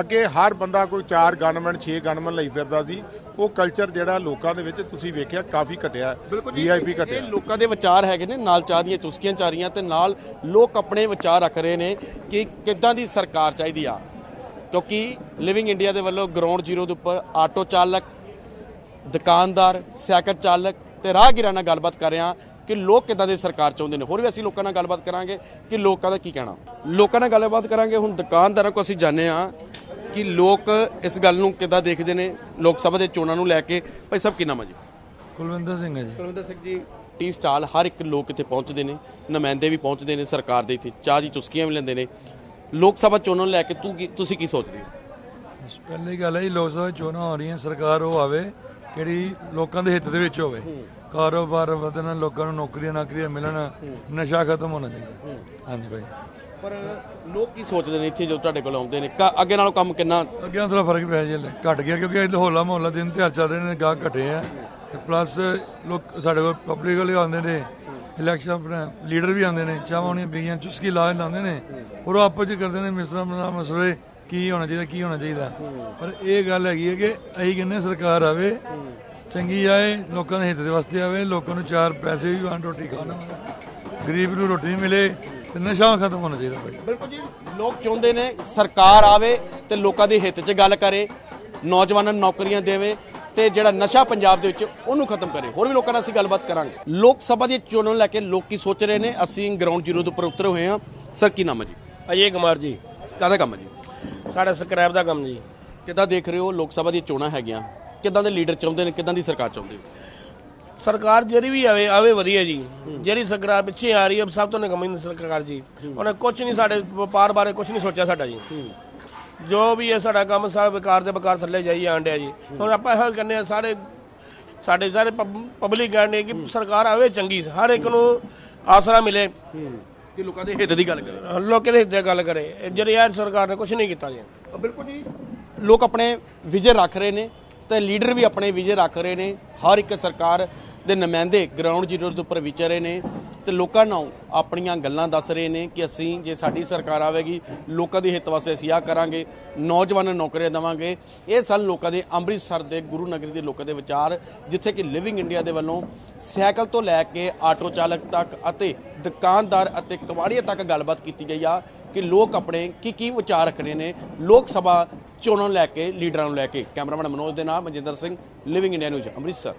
ਅੱਗੇ ਹਰ ਬੰਦਾ ਕੋਈ 4 ਗਨਮੈਨ 6 ਗਨਮੈਨ ਲਈ ਫਿਰਦਾ ਸੀ। ਉਹ ਕਲਚਰ ਜਿਹੜਾ ਲੋਕਾਂ ਦੇ ਵਿੱਚ ਤੁਸੀਂ ਵੇਖਿਆ ਕਾਫੀ ਘਟਿਆ। ਵੀਆਈਪੀ ਇਹ ਘਟਿਆ। ਲੋਕਾਂ ਦੇ ਵਿਚਾਰ ਹੈਗੇ ਨੇ ਨਾਲ ਚਾਹ ਦੀਆਂ ਚੁਸਕੀਆਂ ਚਾਹ ਰਹੀਆਂ ਤੇ ਨਾਲ ਲੋਕ ਆਪਣੇ ਵਿਚਾਰ ਰੱਖ ਰਹੇ ਨੇ ਕਿ ਕਿੱਦਾਂ ਦੀ ਸਰਕਾਰ ਚਾਹੀਦੀ ਆ। ਕਿਉਂਕਿ ਲਿਵਿੰਗ ਇੰਡੀਆ ਦੇ ਵੱਲੋਂ ਗਰਾਊਂਡ ਜ਼ੀਰੋ ਦੇ ਉੱਪਰ ਆਟੋ ਚਾਲਕ ਦੁਕਾਨਦਾਰ ਸਾਈਕਲ ਚਾਲਕ ਤੇ ਰਾਹਗੀਰਾਂ ਨਾਲ ਗੱਲਬਾਤ ਕਰ ਰਹੇ। ਕਿ ਲੋਕ ਕਿੱਦਾਂ ਦੀ ਸਰਕਾਰ ਚਾਹੁੰਦੇ ਨੇ? ਹੋਰ ਵੀ ਅਸੀਂ ਲੋਕਾਂ ਨਾਲ ਗੱਲਬਾਤ ਕਰਾਂਗੇ ਕਿ ਲੋਕਾਂ ਦਾ ਕੀ ਕਹਿਣਾ? ਲੋਕਾਂ ਨਾਲ ਗੱਲਬਾਤ ਕਰਾਂਗੇ। ਹੁਣ ਦੁਕਾਨਦਾਰਾਂ ਕੋ ਅਸੀਂ ਜਾਣਦੇ ਹਾਂ ਕਿ ਲੋਕ ਇਸ ਗੱਲ ਨੂੰ ਕਿੱਦਾਂ ਦੇਖਦੇ ਨੇ? ਲੋਕ ਸਭਾ ਦੇ ਚੋਣਾਂ ਨੂੰ ਲੈ ਕੇ। ਭਾਈ ਸਾਹਿਬ ਕੀ ਨਾਮ ਹੈ ਜੀ? ਕੁਲਵਿੰਦਰ ਸਿੰਘ ਹੈ ਜੀ। ਕੁਲਵਿੰਦਰ ਸਿੰਘ ਜੀ। ਟੀ ਸਟਾਲ ਹਰ ਇੱਕ ਲੋਕ ਇੱਥੇ ਪਹੁੰਚਦੇ ਨੇ। ਨੁਮਾਇੰਦੇ ਵੀ ਪਹੁੰਚਦੇ ਨੇ ਸਰਕਾਰ ਦੇ ਇੱਥੇ। ਚਾਹ ਦੀ ਚੁਸਕੀਆਂ ਵੀ ਲੈਂਦੇ ਨੇ। ਲੋਕ ਸਭਾ ਚੋਣਾਂ ਨੂੰ ਲੈ ਕੇ ਤੂੰ ਕੀ- ਤੁਸੀਂ ਕੀ ਸੋਚਦੇ ਹੋ? ਪਹਿਲੀ ਗੱਲ ਹੈ ਜੀ ਲੋਕ ਸਭਾ ਚੋਣਾਂ ਹੋ ਰਹੀਆਂ। ਸਰਕਾਰ ਉਹ ਆਵੇ ਕਿਹੜੀ ਲੋਕਾਂ ਦੇ ਹਿੱਤ ਦੇ ਵਿੱਚ ਹੋਵੇ। ਕਾਰੋਬਾਰ ਵਧਣ ਲੋਕਾਂ ਨੂੰ ਨੌਕਰੀਆਂ ਨਾਕਰੀਆਂ ਮਿਲਣ ਨਸ਼ਾ ਖਤਮ ਹੋਣਾ ਚਾਹੀਦਾ। ਹਾਂਜੀ ਭਾਈ। ਪਰ ਲੋਕ ਕੀ ਸੋਚਦੇ ਨੇ ਇੱਥੇ ਜੋ ਤੁਹਾਡੇ ਕੋਲ ਆਉਂਦੇ ਨੇ? ਕ- ਅੱਗੇ ਨਾਲੋਂ ਕੰਮ ਕਿੰਨਾ? ਅੱਗੇ ਥੋੜਾ ਫ਼ਰਕ ਪਿਆ ਜੀ ਹਲੇ। ਘਟ ਗਿਆ ਕਿਉਂਕਿ ਇਹ ਹੋਲਾ ਮਹੱਲਾ ਦਿਨ ਤਿਉਹਾਰ ਚੱਲ ਰਹੇ ਨੇ ਗਾਹ ਘਟੇ ਆ। ਤੇ ਪਲੱਸ ਲੋਕ ਸਾਡੇ ਕੋਲ ਪਬਲਿਕ ਵਾਲੇ ਆਉਂਦੇ ਨੇ ਇਲੈਕਸ਼ਨ ਆਪਣਾ ਲੀਡਰ ਵੀ ਆਉਂਦੇ ਨੇ ਚਾਹਾਂ ਹੋਣੀਆਂ ਬੀਆਂ ਚੁਸਕੀ ਲਾ ਲਾਉਂਦੇ ਨੇ। ਔਰ ਉਹ ਆਪਸ ਚ ਕਰਦੇ ਨੇ ਮਿਸਰਾ ਮਸਲੇ ਕੀ ਹੋਣਾ ਚਾਹੀਦਾ ਕੀ ਹੋਣਾ ਚਾਹੀਦਾ। ਪਰ ਇਹ ਗੱਲ ਹੈਗੀ ਹੈ ਕਿ ਅਸੀਂ ਕਹਿੰਦੇ ਸਰਕਾਰ ਆਵੇ ਚੰਗੀ ਆਏ ਲੋਕਾਂ ਦੇ ਹਿੱਤ ਦੇ ਵਾਸਤੇ ਆਵੇ ਲੋਕਾਂ ਨੂੰ ਚਾਰ ਪੈਸੇ ਵੀ ਵੰਡ ਰੋਟੀ ਖਾਣਾ ਗਰੀਬ ਨੂੰ ਰੋਟੀ ਮਿਲੇ ਤੇ ਨਸ਼ਾ ਖਤਮ ਹੋਣਾ ਚਾਹੀਦਾ ਭਾਈ। ਬਿਲਕੁਲ ਜੀ ਲੋਕ ਚਾਹੁੰਦੇ ਨੇ ਸਰਕਾਰ ਆਵੇ ਤੇ ਲੋਕਾਂ ਦੇ ਹਿੱਤ 'ਚ ਗੱਲ ਕਰੇ ਨੌਜਵਾਨਾਂ ਨੂੰ ਨੌਕਰੀਆਂ ਦੇਵੇ ਤੇ ਜਿਹੜਾ ਨਸ਼ਾ ਪੰਜਾਬ ਦੇ ਵਿੱਚ ਉਹਨੂੰ ਖਤਮ ਕਰੇ। ਹੋਰ ਵੀ ਲੋਕਾਂ ਨਾਲ ਅਸੀਂ ਗੱਲਬਾਤ ਕਰਾਂਗੇ। ਲੋਕ ਸਭਾ ਦੀਆਂ ਚੋਣਾਂ ਨੂੰ ਲੈ ਕੇ ਲੋਕ ਕੀ ਸੋਚ ਰਹੇ ਨੇ? ਅਸੀਂ ਗਰਾਊਂਡ ਜ਼ੀਰੋ ਦੇ ਉੱਪਰ ਉਤਰੇ ਹੋਏ ਹਾਂ। ਸਰ ਕੀ ਨਾਮ ਹੈ ਜੀ? ਅਜੇ ਕੁਮਾਰ ਜੀ। ਕਾਹਦਾ ਕੰਮ ਹੈ ਜੀ? ਸਾਡਾ ਸਕ੍ਰੈਪ ਦਾ ਕੰਮ ਜੀ। ਕਿੱਦਾਂ ਦੇਖ ਰਹੇ ਹੋ? ਲੋਕ ਸਭਾ ਦੀਆਂ ਚੋਣਾਂ ਹੈਗੀਆਂ। ਕਿੱਦਾਂ ਦੇ ਲੀਡਰ ਚਾਹੁੰਦੇ ਨੇ ਕਿੱਦਾਂ ਦੀ ਸਰਕਾਰ ਚਾਹੁੰਦੇ ਨੇ ਸਰਕਾਰ ਜਿਹੜੀ ਵੀ ਆਵੇ ਆਵੇ ਵਧੀਆ ਜੀ। ਜਿਹੜੀ ਸਰਕਾਰ ਪਿੱਛੇ ਆ ਰਹੀ ਹੈ ਸਭ ਤੋਂ ਨਿਕੰਮੀ ਸਰਕਾਰ ਜੀ। ਉਹਨੇ ਕੁਝ ਨਹੀਂ ਸਾਡੇ ਵਪਾਰ ਬਾਰੇ ਕੁਝ ਨਹੀਂ ਸੋਚਿਆ ਸਾਡਾ ਜੀ। ਜੋ ਵੀ ਹੈ ਸਾਡਾ ਕੰਮ ਸਾਰਾ ਵਿਕਾਰ ਦੇ ਵਿਕਾਰ ਥੱਲੇ ਜਾਈ ਆਂਡਿਆ ਜੀ। ਹੁਣ ਆਪਾਂ ਇਹੋ ਕਹਿੰਦੇ ਆ ਸਾਰੇ ਸਾਡੇ ਸਾਰੇ ਪਬਲਿਕ ਕਹਿੰਦੇ ਕਿ ਸਰਕਾਰ ਆਵੇ ਚੰਗੀ ਹਰ ਇੱਕ ਨੂੰ ਆਸਰਾ ਮਿਲੇ। ਕਿ ਲੋਕਾਂ ਦੇ ਹਿੱਤ ਦੀ ਗੱਲ ਕਰੇ। ਲੋਕਾਂ ਦੇ ਹਿੱਤ ਦੀ ਗੱਲ ਕਰੇ। ਇਹ ਜਿਹੜੀ ਯਾਰ ਸਰਕਾਰ ਨੇ ਕੁਝ ਨਹੀਂ ਕੀਤਾ ਜੀ। ਬਿਲਕੁਲ ਜੀ। ਲੋਕ ਆਪਣੇ ਵਿਜੇ ਰੱਖ ਰਹੇ ਨੇ। ਤੇ ਲੀਡਰ ਵੀ ਆਪਣੇ ਵਿਜੇ ਰੱਖ ਰਹੇ ਨੇ। ਹਰ ਇੱਕ ਸਰਕਾਰ ਦੇ ਨੁਮਾਇੰਦੇ ਗਰਾਊਂਡ ਜ਼ੀਰੋ ਦੇ ਉੱਪਰ ਵਿਚਰ ਰਹੇ ਨੇ ਤੇ ਲੋਕਾਂ ਨੂੰ ਆਪਣੀਆਂ ਗੱਲਾਂ ਦੱਸ ਰਹੇ ਨੇ ਕਿ ਅਸੀਂ, ਜੇ ਸਾਡੀ ਸਰਕਾਰ ਆਵੇਗੀ, ਲੋਕਾਂ ਦੇ ਹਿੱਤ ਵਾਸਤੇ ਅਸੀਂ ਆ ਕਰਾਂਗੇ, ਨੌਜਵਾਨਾਂ ਨੂੰ ਨੌਕਰੀਆਂ ਦੇਵਾਂਗੇ। ਇਹ ਸਨ ਲੋਕਾਂ ਦੇ ਅੰਮ੍ਰਿਤਸਰ ਦੇ ਗੁਰੂ ਨਗਰੀ ਦੇ ਲੋਕਾਂ ਦੇ ਵਿਚਾਰ, ਜਿੱਥੇ ਕਿ ਲਿਵਿੰਗ ਇੰਡੀਆ ਦੇ ਵੱਲੋਂ ਸਾਈਕਲ ਤੋਂ ਲੈ ਕੇ ਆਟੋ ਚਾਲਕ ਤੱਕ ਅਤੇ ਦੁਕਾਨਦਾਰ ਅਤੇ ਕਬਾੜੀਆ ਤੱਕ ਗੱਲਬਾਤ ਕੀਤੀ ਗਈ ਆ ਕਿ ਲੋਕ ਆਪਣੇ ਕੀ ਕੀ ਵਿਚਾਰ ਰੱਖ ਰਹੇ ਨੇ। ਲੋਕ ਸਭਾ ਚੋਣਾਂ ਨੂੰ ਲੈ ਕੇ, ਲੀਡਰਾਂ ਨੂੰ ਲੈ ਕੇ, ਕੈਮਰਾਮੈਨ ਮਨੋਜ ਦੇ ਨਾਲ Manjinder Singh living India news Amritsar.